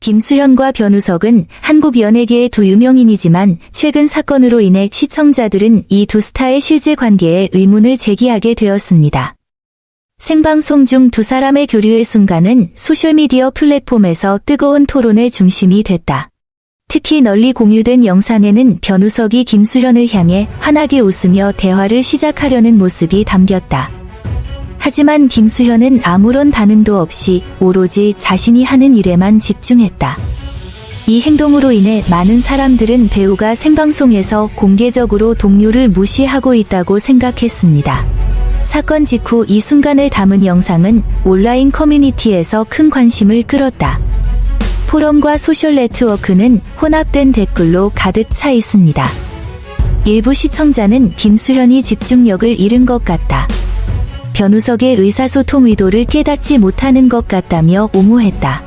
김수현과 변우석은 한국 연예계의 두 유명인이지만 최근 사건으로 인해 시청자들은 이 두 스타의 실제 관계에 의문을 제기하게 되었습니다. 생방송 중 두 사람의 교류의 순간은 소셜미디어 플랫폼에서 뜨거운 토론의 중심이 됐다. 특히 널리 공유된 영상에는 변우석이 김수현을 향해 환하게 웃으며 대화를 시작하려는 모습이 담겼다. 하지만 김수현은 아무런 반응도 없이 오로지 자신이 하는 일에만 집중했다. 이 행동으로 인해 많은 사람들은 배우가 생방송에서 공개적으로 동료를 무시하고 있다고 생각했습니다. 사건 직후 이 순간을 담은 영상은 온라인 커뮤니티에서 큰 관심을 끌었다. 포럼과 소셜 네트워크는 혼합된 댓글로 가득 차 있습니다. 일부 시청자는 김수현이 집중력을 잃은 것 같다. 변우석의 의사소통 의도를 깨닫지 못하는 것 같다며 옹호했다.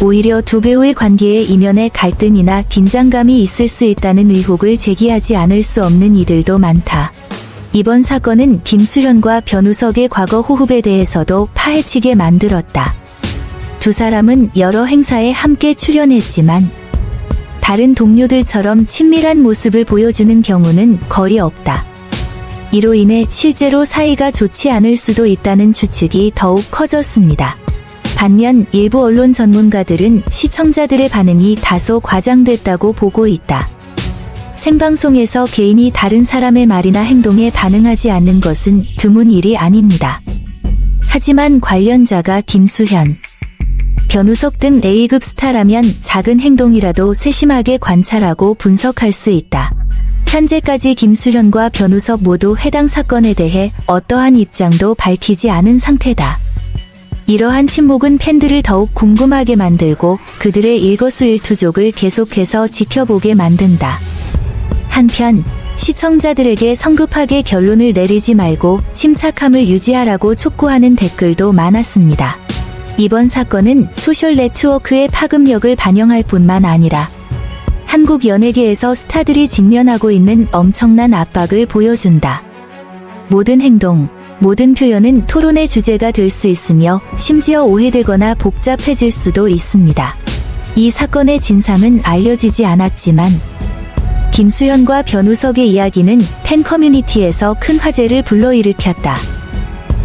오히려 두 배우의 관계에 이면에 갈등이나 긴장감이 있을 수 있다는 의혹을 제기하지 않을 수 없는 이들도 많다. 이번 사건은 김수현과 변우석의 과거 호흡에 대해서도 파헤치게 만들었다. 두 사람은 여러 행사에 함께 출연했지만 다른 동료들처럼 친밀한 모습을 보여주는 경우는 거의 없다. 이로 인해 실제로 사이가 좋지 않을 수도 있다는 추측이 더욱 커졌습니다. 반면 일부 언론 전문가들은 시청자들의 반응이 다소 과장됐다고 보고 있다. 생방송에서 개인이 다른 사람의 말이나 행동에 반응하지 않는 것은 드문 일이 아닙니다. 하지만 관련자가 김수현, 변우석 등 A급 스타라면 작은 행동이라도 세심하게 관찰하고 분석할 수 있다. 현재까지 김수현과 변우석 모두 해당 사건에 대해 어떠한 입장도 밝히지 않은 상태다. 이러한 침묵은 팬들을 더욱 궁금하게 만들고 그들의 일거수일투족을 계속해서 지켜보게 만든다. 한편 시청자들에게 성급하게 결론을 내리지 말고 침착함을 유지하라고 촉구하는 댓글도 많았습니다. 이번 사건은 소셜 네트워크의 파급력을 반영할 뿐만 아니라 한국 연예계에서 스타들이 직면하고 있는 엄청난 압박을 보여준다. 모든 행동, 모든 표현은 토론의 주제가 될 수 있으며 심지어 오해되거나 복잡해질 수도 있습니다. 이 사건의 진상은 알려지지 않았지만 김수현과 변우석의 이야기는 팬 커뮤니티에서 큰 화제를 불러일으켰다.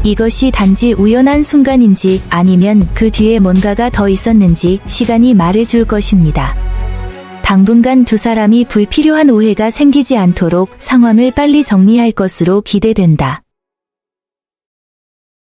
이것이 단지 우연한 순간인지 아니면 그 뒤에 뭔가가 더 있었는지 시간이 말해줄 것입니다. 당분간 두 사람이 불필요한 오해가 생기지 않도록 상황을 빨리 정리할 것으로 기대된다.